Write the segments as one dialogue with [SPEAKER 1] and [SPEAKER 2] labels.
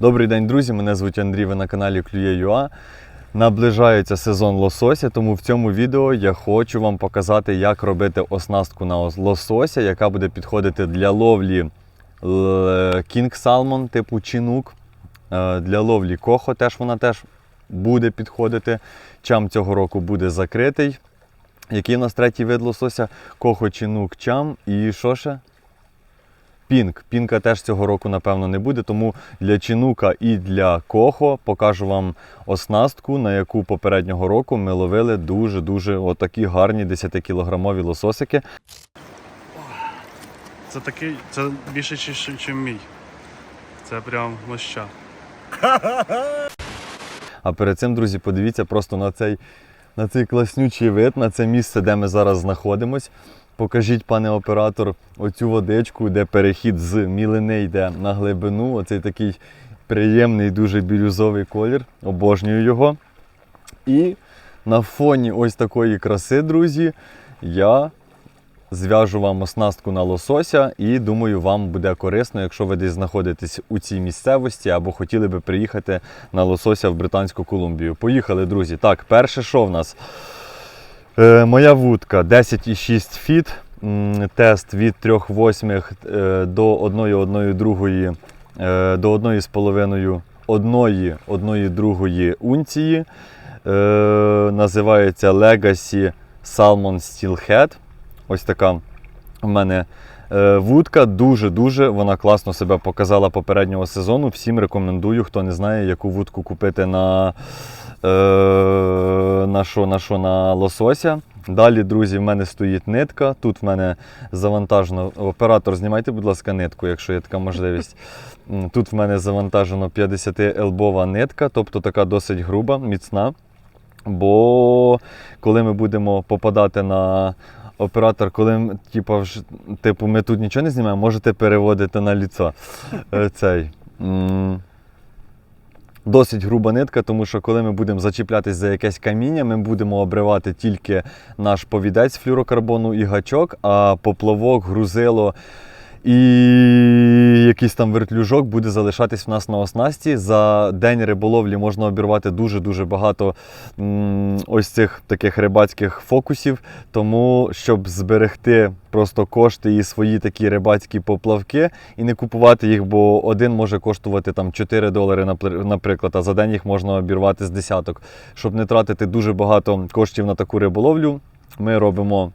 [SPEAKER 1] Добрий день, друзі! Мене звуть Андрій, ви на каналі Клює.ua. Наближається сезон лосося, тому в цьому відео я хочу вам показати, як робити оснастку на лосося, яка буде підходити для ловлі King Salmon типу чинук. Е, Для ловлі кохо теж вона теж буде підходити. Чам цього року буде закритий. Який у нас третій вид лосося? Кохо, чинук, чам і що ще? Пінк. Пінка теж цього року, напевно, не буде, тому для чинука і для кохо покажу вам оснастку, на яку попереднього року ми ловили дуже-дуже отакі гарні 10-кілограмові лососики.
[SPEAKER 2] Це такий, це більше, ніж, мій. Це прям моща.
[SPEAKER 1] А перед цим, друзі, подивіться просто на цей, на цей класнючий вид, на це місце, де ми зараз знаходимось. Покажіть, пане оператор, оцю водичку, де перехід з мілини йде на глибину. Оцей такий приємний, дуже бірюзовий колір. Обожнюю його. І на фоні ось такої краси, друзі, я зв'яжу вам оснастку на лосося і думаю, вам буде корисно, якщо ви десь знаходитесь у цій місцевості або хотіли би приїхати на лосося в Британську Колумбію. Поїхали, друзі. Так, перше, що в нас? Е, моя вудка 10,6 фіт. Тест від 3 восьмих е, до 1,1 другої, е, до 1,5 одної, одної другої унції. Називається Legacy Salmon Steelhead. Ось така в мене вудка. Дуже-дуже вона класно себе показала попереднього сезону. Всім рекомендую, хто не знає, яку вудку купити на, на, що, на, що, на лосося. Далі, друзі, в мене стоїть нитка. Тут в мене завантажено. Оператор, знімайте, будь ласка, нитку, якщо є така можливість. Тут в мене завантажено 50 елбова нитка, тобто така досить груба, міцна. Бо коли ми будемо попадати на оператор, коли типу, типу, ми тут нічого не знімаємо, можете переводити на ліцо. Е, Цей. Досить груба нитка, тому що коли ми будемо зачіплятись за якесь каміння, ми будемо обривати тільки наш повідець флюрокарбону і гачок, а поплавок, грузило і якийсь там вертлюжок буде залишатись в нас на оснасті. За день риболовлі можна обірвати дуже-дуже багато ось цих таких рибацьких фокусів. Тому, щоб зберегти просто кошти і свої такі рибацькі поплавки і не купувати їх, бо один може коштувати там 4 долари, напр- наприклад, а за день їх можна обірвати з десяток. Щоб не тратити дуже багато коштів на таку риболовлю, ми робимо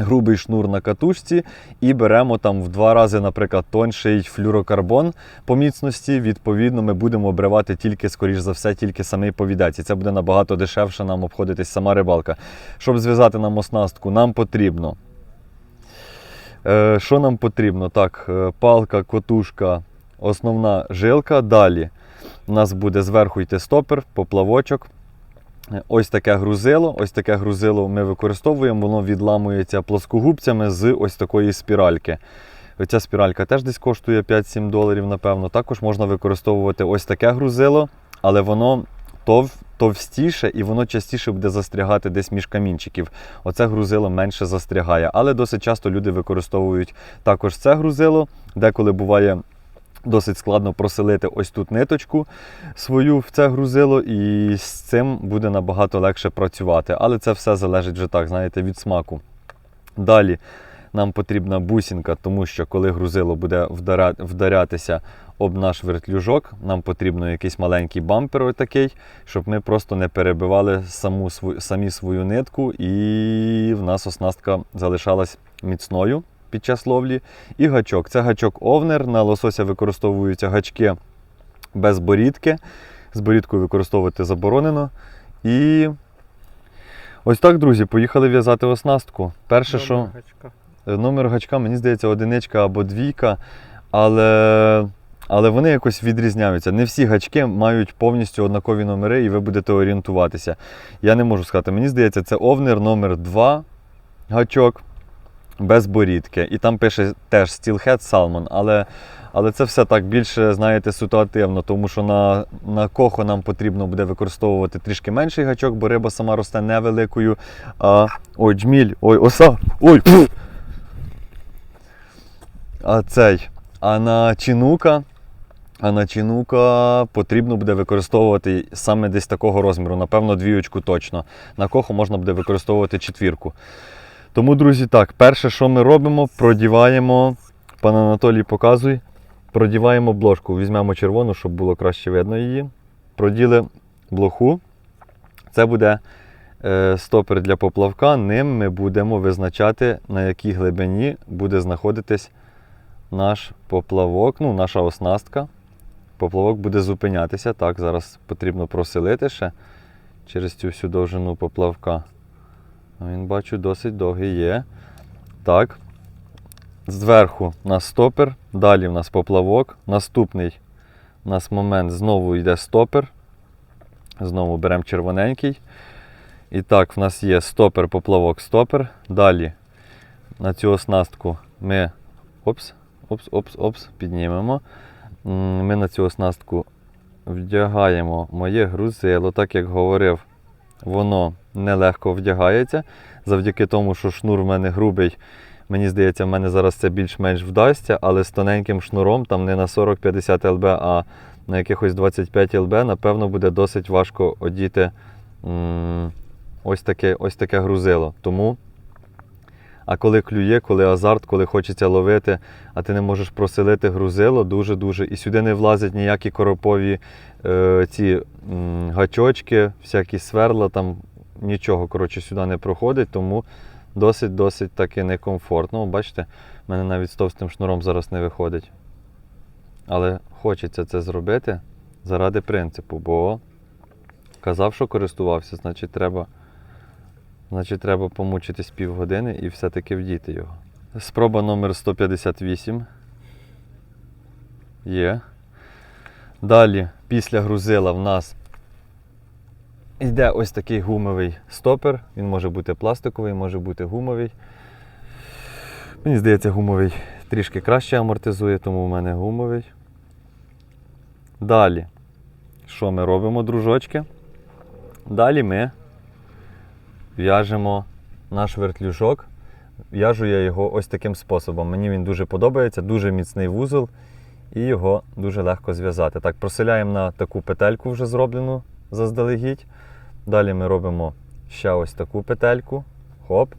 [SPEAKER 1] грубий шнур на катушці і беремо там в два рази, наприклад, тонший флюрокарбон по міцності. Відповідно, ми будемо обривати тільки, скоріш за все, тільки самий повідець. І це буде набагато дешевше нам обходитись сама рибалка. Щоб зв'язати нам оснастку, нам потрібно. Е, що нам потрібно? Так, е, палка, котушка, основна жилка. Далі у нас буде зверху йти стопер, поплавочок. Ось таке грузило. Ось таке грузило ми використовуємо, воно відламується плоскогубцями з ось такої спіральки. Оця спіралька теж десь коштує 5-7 доларів, напевно. Також можна використовувати ось таке грузило, але воно тов, товстіше і воно частіше буде застрягати десь між камінчиків. Оце грузило менше застрягає. Але досить часто люди використовують також це грузило, деколи буває. Досить складно проселити ось тут ниточку свою в це грузило, і з цим буде набагато легше працювати. Але це все залежить вже так, знаєте, від смаку. Далі нам потрібна бусінка, тому що коли грузило буде вдарятися об наш вертлюжок, нам потрібно якийсь маленький бампер отакий, щоб ми просто не перебивали саму самі свою нитку, і в нас оснастка залишалась міцною під час ловлі. І гачок. Це гачок овнер. На лосося використовуються гачки без борідки. З борідкою використовувати заборонено. І ось так, друзі, поїхали в'язати оснастку. Перше, що Е, номер гачка, мені здається, одиничка або двійка, але, але вони якось відрізняються. Не всі гачки мають повністю однакові номери, і ви будете орієнтуватися. Я не можу сказати, мені здається, це овнер номер 2 гачок без борідки. І там пише теж Steelhead Salmon, але, але це все так більше, знаєте, ситуативно, тому що на, на кохо нам потрібно буде використовувати трішки менший гачок, бо риба сама росте невеликою. А, ой, джміль, ой, оса, ой. А цей. А на чинука А начинука потрібно буде використовувати саме десь такого розміру, напевно, двіючку точно. На коху можна буде використовувати четвірку. Тому, друзі, так, перше, що ми робимо, продіваємо, пан Анатолій показуй, продіваємо бложку. Візьмемо червону, щоб було краще видно її. Проділи блоху. Це буде е, стопер для поплавка. Ним ми будемо визначати, на якій глибині буде знаходитись наш поплавок, ну, наша оснастка. Поплавок буде зупинятися. Так, зараз потрібно проселити ще через цю всю довжину поплавка. Він бачу досить довгий є. Так. Зверху у нас стопер, далі в нас поплавок. Наступний у нас момент знову йде стопер. Знову беремо червоненький. І так, в нас є стопер, поплавок, стопер. Далі на цю оснастку ми опс, опс, опс, опс, піднімемо. Ми на цю оснастку вдягаємо моє грузило, так як говорив, воно нелегко вдягається. Завдяки тому, що шнур в мене грубий, мені здається, в мене зараз це більш-менш вдасться, але з тоненьким шнуром, там не на 40-50 ЛБ, а на якихось 25 ЛБ, напевно, буде досить важко одіти ось таке, ось таке грузило. Тому а коли клює, коли азарт, коли хочеться ловити, а ти не можеш проселити грузило, дуже-дуже. І сюди не влазять ніякі коропові е, ці м, гачочки, всякі сверла, там нічого коротше, сюди не проходить, тому досить-досить таки некомфортно. Бачите, в мене навіть з товстим шнуром зараз не виходить. Але хочеться це зробити заради принципу, бо казав, що користувався, значить треба. Значить, треба помучитись півгодини і все-таки вдіти його. Спроба номер 158. Є. Далі, після грузила, в нас йде ось такий гумовий стопер. Він може бути пластиковий, може бути гумовий. Мені здається, гумовий трішки краще амортизує, тому в мене гумовий. Далі, що ми робимо, дружочки? Далі ми в'яжемо наш вертлюжок. В'яжу я його ось таким способом. Мені він дуже подобається, дуже міцний вузол і його дуже легко зв'язати. Так, проселяємо на таку петельку вже зроблену заздалегідь. Далі ми робимо ще ось таку петельку. Хоп.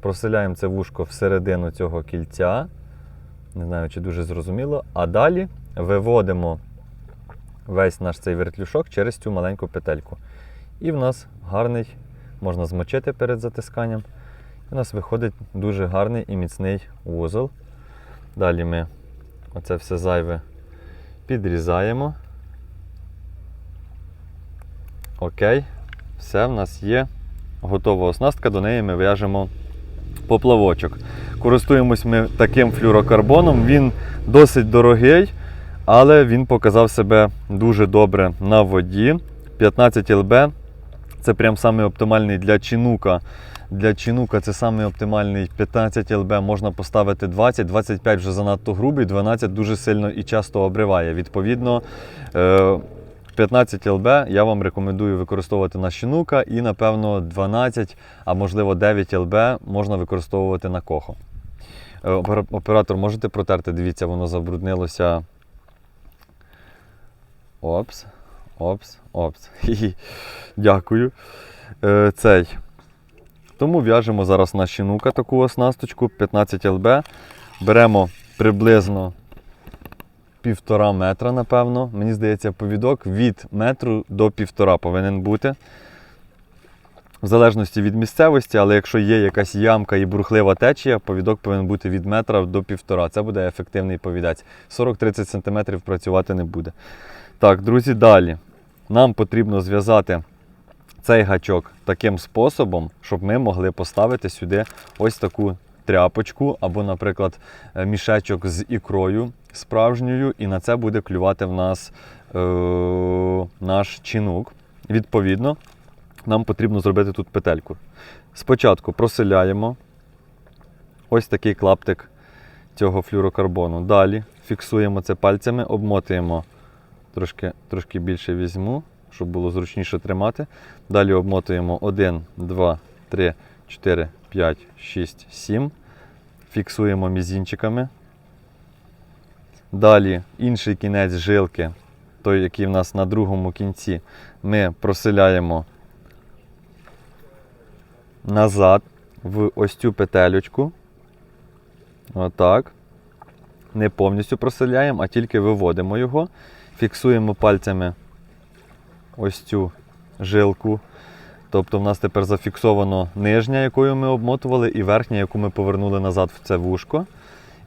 [SPEAKER 1] Проселяємо це вушко всередину цього кільця. Не знаю, чи дуже зрозуміло. А далі виводимо весь наш цей вертлюшок через цю маленьку петельку. І в нас гарний можна змочити перед затисканням. І у нас виходить дуже гарний і міцний вузол. Далі ми оце все зайве підрізаємо. Окей, все в нас є готова оснастка, до неї ми в'яжемо поплавочок. Користуємось ми таким флюрокарбоном, він досить дорогий, але він показав себе дуже добре на воді. 15 ЛБ це прям самий оптимальний для чинука. Для чинука це самий оптимальний 15 ЛБ, можна поставити 20, 25 вже занадто грубий, 12 дуже сильно і часто обриває. Відповідно, е, 15 ЛБ я вам рекомендую використовувати на чинука і, напевно, 12, а можливо 9 ЛБ можна використовувати на кохо. Е, Оператор, можете протерти, дивіться, воно забруднилося. Опс, опс, опс. Дякую. Е, цей. Тому в'яжемо зараз на щінука таку оснасточку 15 ЛБ. Беремо приблизно півтора метра, напевно. Мені здається, повідок від метру до півтора повинен бути. В залежності від місцевості, але якщо є якась ямка і бурхлива течія, повідок повинен бути від метра до півтора. Це буде ефективний повідець. 40-30 см працювати не буде. Так, друзі, далі. Нам потрібно зв'язати цей гачок таким способом, щоб ми могли поставити сюди ось таку тряпочку, або, наприклад, е, мішечок з ікрою справжньою, і на це буде клювати в нас е- наш чинук. Відповідно, нам потрібно зробити тут петельку. Спочатку проселяємо ось такий клаптик цього флюрокарбону. Далі фіксуємо це пальцями, обмотуємо трошки, трошки більше візьму, щоб було зручніше тримати. Далі обмотуємо 1, 2, 3, 4, 5, 6, 7. Фіксуємо мізінчиками. Далі інший кінець жилки, той, який в нас на другому кінці, ми проселяємо назад в ось цю петелючку. Отак. Не повністю проселяємо, а тільки виводимо його. Фіксуємо пальцями ось цю жилку. Тобто в нас тепер зафіксовано нижня, якою ми обмотували, і верхня, яку ми повернули назад в це вушко.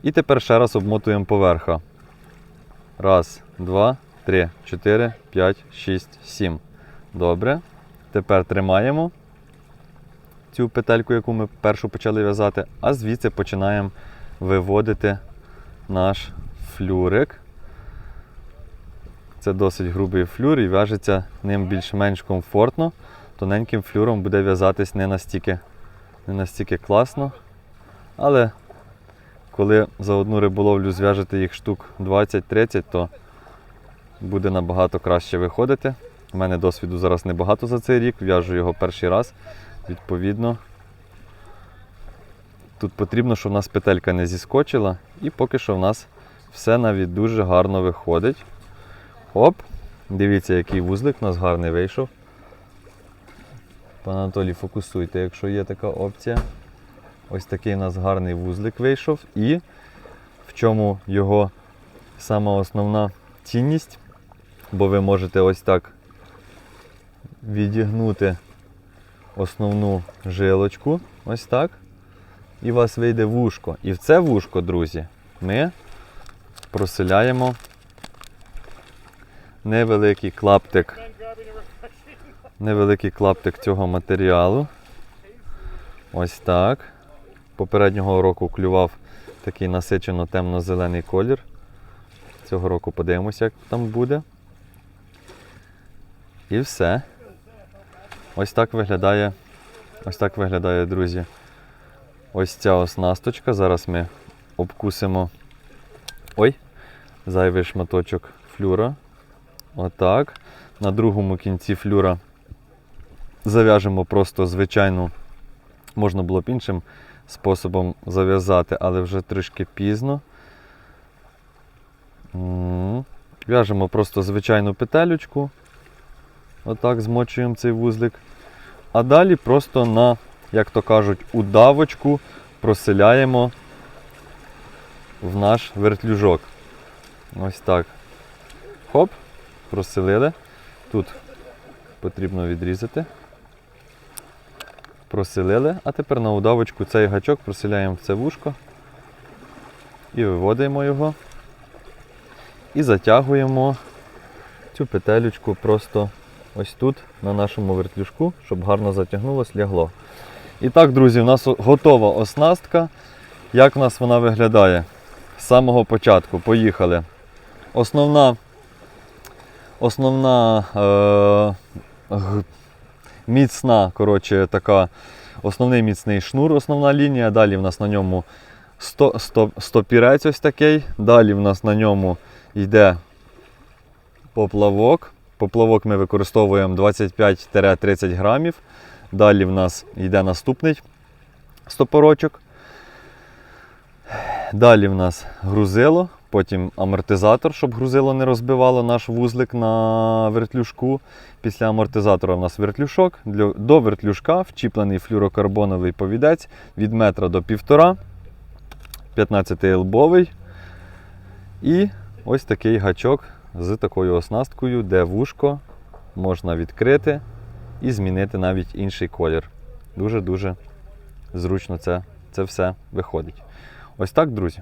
[SPEAKER 1] І тепер ще раз обмотуємо поверха. Раз, два, три, чотири, п'ять, шість, сім. Добре. Тепер тримаємо цю петельку, яку ми першу почали в'язати, а звідси починаємо виводити наш флюрик. Це досить грубий флюр і в'яжеться ним більш-менш комфортно. Тоненьким флюром буде в'язатись не настільки, не настільки класно. Але коли за одну риболовлю зв'яжете їх штук 20-30, то буде набагато краще виходити. У мене досвіду зараз небагато за цей рік, в'яжу його перший раз. Відповідно, тут потрібно, щоб в нас петелька не зіскочила, і поки що в нас все навіть дуже гарно виходить. Оп! Дивіться, який вузлик у нас гарний вийшов. Пане Анатолій, фокусуйте, якщо є така опція. Ось такий у нас гарний вузлик вийшов. І в чому його сама основна цінність, бо ви можете ось так відігнути основну жилочку, ось так. І у вас вийде вушко. І в це вушко, друзі, ми проселяємо невеликий клаптик. Невеликий клаптик цього матеріалу. Ось так. Попереднього року клював такий насичено темно-зелений колір. Цього року подивимося, як там буде. І все. Ось так виглядає. Ось так виглядає, друзі. Ось ця оснасточка. Зараз ми обкусимо. Ой, зайвий шматочок флюра. Отак. На другому кінці флюра зав'яжемо просто звичайну, можна було б іншим способом зав'язати, але вже трішки пізно. В'яжемо просто звичайну петелючку. Отак змочуємо цей вузлик. А далі просто на, як то кажуть, удавочку проселяємо в наш вертлюжок. Ось так. Хоп, проселили. Тут потрібно відрізати. Проселили, а тепер на удавочку цей гачок проселяємо в це вушко і виводимо його. І затягуємо цю петелючку просто ось тут, на нашому вертлюжку, щоб гарно затягнулось, лягло. І так, друзі, у нас готова оснастка. Як в нас вона виглядає? З самого початку. Поїхали. Основна, основна е, міцна, коротше, така, основний міцний шнур, основна лінія. Далі в нас на ньому 100, 100, стопірець ось такий. Далі в нас на ньому йде поплавок. Поплавок ми використовуємо 25-30 грамів. Далі в нас йде наступний стопорочок. Далі в нас грузило, потім амортизатор, щоб грузило не розбивало наш вузлик на вертлюжку. Після амортизатора в нас вертлюжок. Для- До вертлюжка вчіплений флюрокарбоновий повідець від метра до півтора, 15-лбовий. І ось такий гачок з такою оснасткою, де вушко можна відкрити і змінити навіть інший колір. Дуже-дуже зручно це, це все виходить. Ось так, друзі.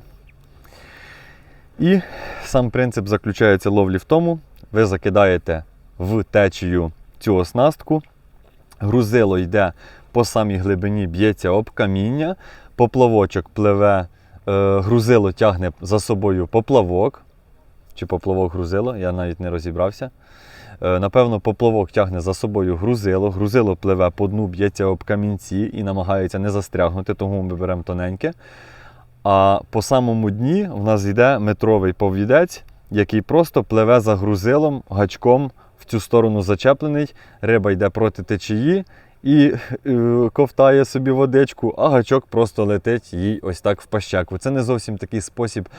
[SPEAKER 1] І сам принцип заключається ловлі в тому, ви закидаєте в течію цю оснастку, грузило йде по самій глибині, б'ється об каміння, поплавочок пливе, е, грузило тягне за собою поплавок, чи поплавок грузило, я навіть не розібрався. Е, Напевно, поплавок тягне за собою грузило, грузило пливе по дну, б'ється об камінці і намагається не застрягнути, тому ми беремо тоненьке. А по самому дні в нас йде метровий повідець, який просто пливе за грузилом, гачком в цю сторону зачеплений. Риба йде проти течії, і е, ковтає собі водичку, а гачок просто летить їй ось так в пащаку. Це не зовсім такий спосіб,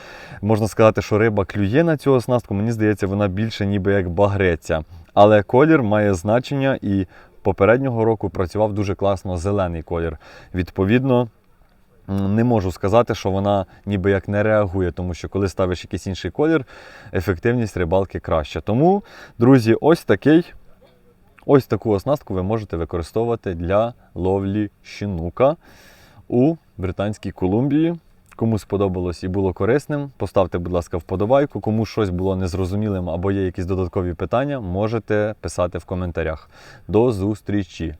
[SPEAKER 1] можна сказати, що риба клює на цю оснастку. Мені здається, вона більше ніби як багреться. Але колір має значення і попереднього року працював дуже класно зелений колір. Відповідно, не можу сказати, що вона ніби як не реагує, тому що коли ставиш якийсь інший колір, ефективність рибалки краща. Тому, друзі, ось такий. Ось таку оснастку ви можете використовувати для ловлі щенука у Британській Колумбії. Кому сподобалось і було корисним, поставте, будь ласка, вподобайку. Кому щось було незрозумілим або є якісь додаткові питання, можете писати в коментарях. До зустрічі!